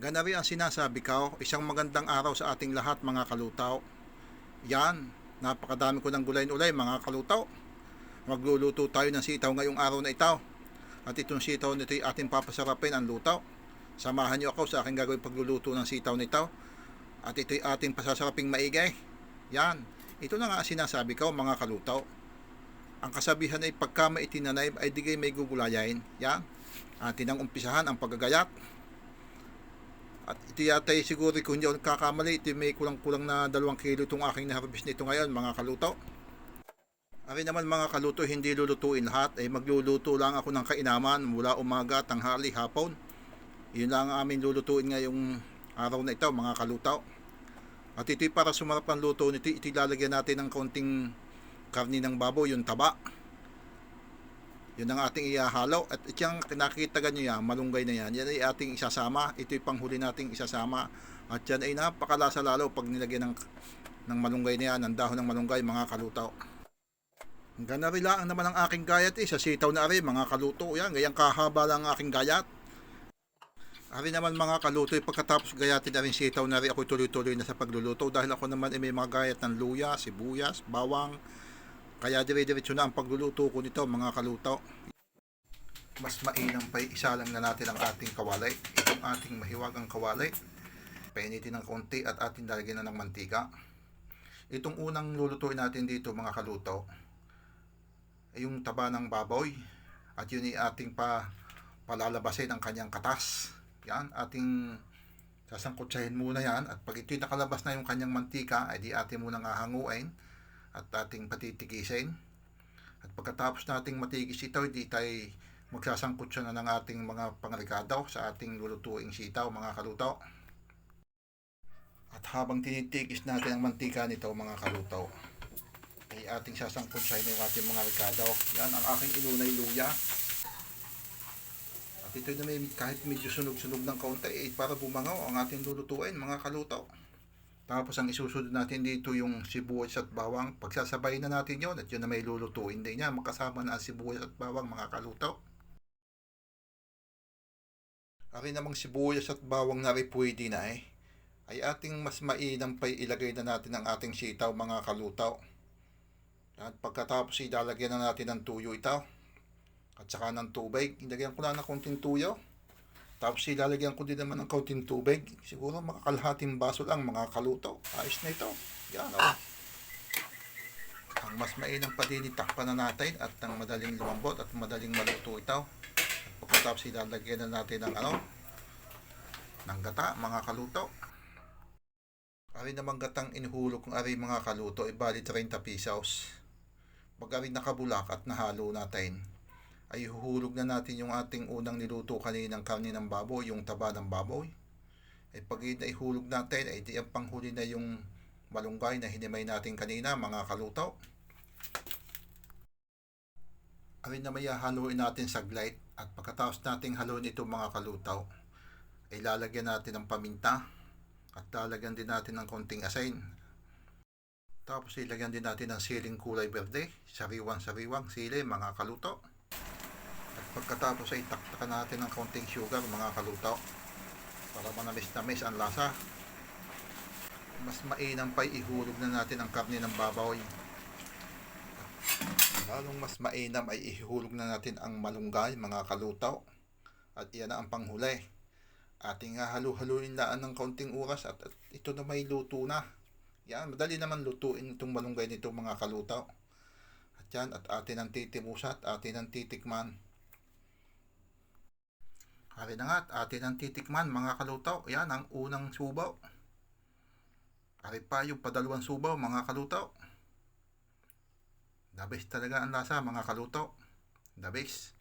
Gana rin ang sinasabi ko, isang magandang araw sa ating lahat mga kalutaw. Yan, napakadami ko ng gulay ulay mga kalutaw. Magluluto tayo ng sitaw ngayong araw na ito. At itong sitaw nito ay ating papasarapin ang lutaw. Samahan niyo ako sa aking gagawin pagluluto ng sitaw nito. At ito ay ating pasasaraping maigay. Yan, ito na nga ang sinasabi ko mga kalutaw. Ang kasabihan ay pagka maitinanay ay digay may gugulayain. Yan, atin ang umpisahan ang paggagayat. At ito yata siguro kung hindi ako nagkakamali, ito may kulang-kulang na dalawang kilo itong aking na-harvest nito ngayon mga kaluto. Ari naman mga kaluto, hindi lulutuin lahat, ay magluluto lang ako ng kainaman mula umaga, tanghali, hapon. Yun lang ang aming lulutuin ngayong araw na ito mga kalutaw. At ito para sumarap ang luto nito, ito ilalagyan natin ng konting karni ng baboy, yung taba. Yun ang ating ihahalo. At itiyang nakikita nyo yan, malunggay na yan, yan ay ating isasama. Ito yung panghuli nating isasama. At yan ay napakalasa lalo pag nilagyan ng, ng malunggay na yan, ng dahon ng malunggay, mga kalutaw. Hanggang narila ang naman ang aking gayat eh, sa sitaw na rin, mga kaluto. Yan, gayang kahaba lang ang aking gayat. Ari naman mga kaluto, eh, pagkatapos gayatin na rin sitaw na rin, ako tuloy-tuloy na sa pagluluto dahil ako naman ay may mga gayat ng luya, sibuyas, bawang, kaya dire-diretso na ang pagluluto ko nito mga kaluto. Mas mainam pa isa lang na natin ang ating kawalay. Itong ating mahiwagang kawalay. Painitin ng konti at ating lalagyan na ng mantika. Itong unang lulutuin natin dito mga kaluto ay yung taba ng baboy. At yun ay ating pa palalabasin ang kanyang katas. Yan, ating sasangkutsahin muna yan. At pag ito'y nakalabas na yung kanyang mantika, ay di ating munang ahanguin at ating patitigisin. At pagkatapos nating matigis ito, hindi tayo magsasangkot siya na ng ating mga pangrekado sa ating lulutuing sitaw, mga kaluto. At habang tinitigis natin ang mantika nito, mga kaluto, ay ating sasangkot siya yung ating mga rekado. Yan ang aking inunay luya. At ito na may kahit medyo sunog-sunog ng kaunti, eh, para bumangaw ang ating lulutuin, mga kaluto. Tapos ang isusunod natin dito yung sibuyas at bawang. Pagsasabay na natin yon at yun na may lulutuin din niya. Makasama na ang sibuyas at bawang mga kaluto. Ari namang sibuyas at bawang na rin pwede na eh. Ay ating mas mainam pa ilagay na natin ang ating sitaw mga kalutaw. At pagkatapos ilalagyan na natin ng tuyo ito. At saka ng tubig. Ilagyan ko na ng konting tuyo. Tapos ilalagyan ko din naman ng kaunting tubig. Siguro makakalahating baso lang mga kaluto. Ayos na ito. Yan oh. Ang mas mainam pa din itakpan na natin at ang madaling lumambot at madaling maluto ito. At pagkatapos ilalagyan na natin ng ano ng gata mga kaluto. Ari namang gatang inuhulog kung ari mga kaluto ay bali 30 pesos. Pag ari nakabulak at nahalo natin, ay huhulog na natin yung ating unang niluto kaninang karne ng baboy, yung taba ng baboy. Ay pag ihulog natin, ay di ang panghuli na yung malunggay na hinimay natin kanina, mga kalutaw. Arin na may haluin natin sa glide at pagkatapos nating haluin ito mga kalutaw, ay lalagyan natin ng paminta at lalagyan din natin ng konting asin. Tapos ilagyan din natin ng siling kulay berde, sariwang-sariwang sili mga kaluto. At pagkatapos ay taktakan natin ng konting sugar mga kalutaw para manamis-namis ang lasa. Mas mainam pa ihulog na natin ang karne ng babaw. Lalong mas mainam ay ihulog na natin ang malunggay mga kalutaw. At iyan na ang panghuli. Ating halu-haluin laan ng konting oras at, at ito na may luto na. Yan, madali naman lutuin itong malunggay nito mga kalutaw. At yan, at atin ang titimusat, atin ang titikman. Hari na nga, at atin ang titikman mga kalutaw. Yan, ang unang subaw. Hari pa yung padalawang subaw mga kalutaw. The best talaga ang lasa mga kalutaw. The best.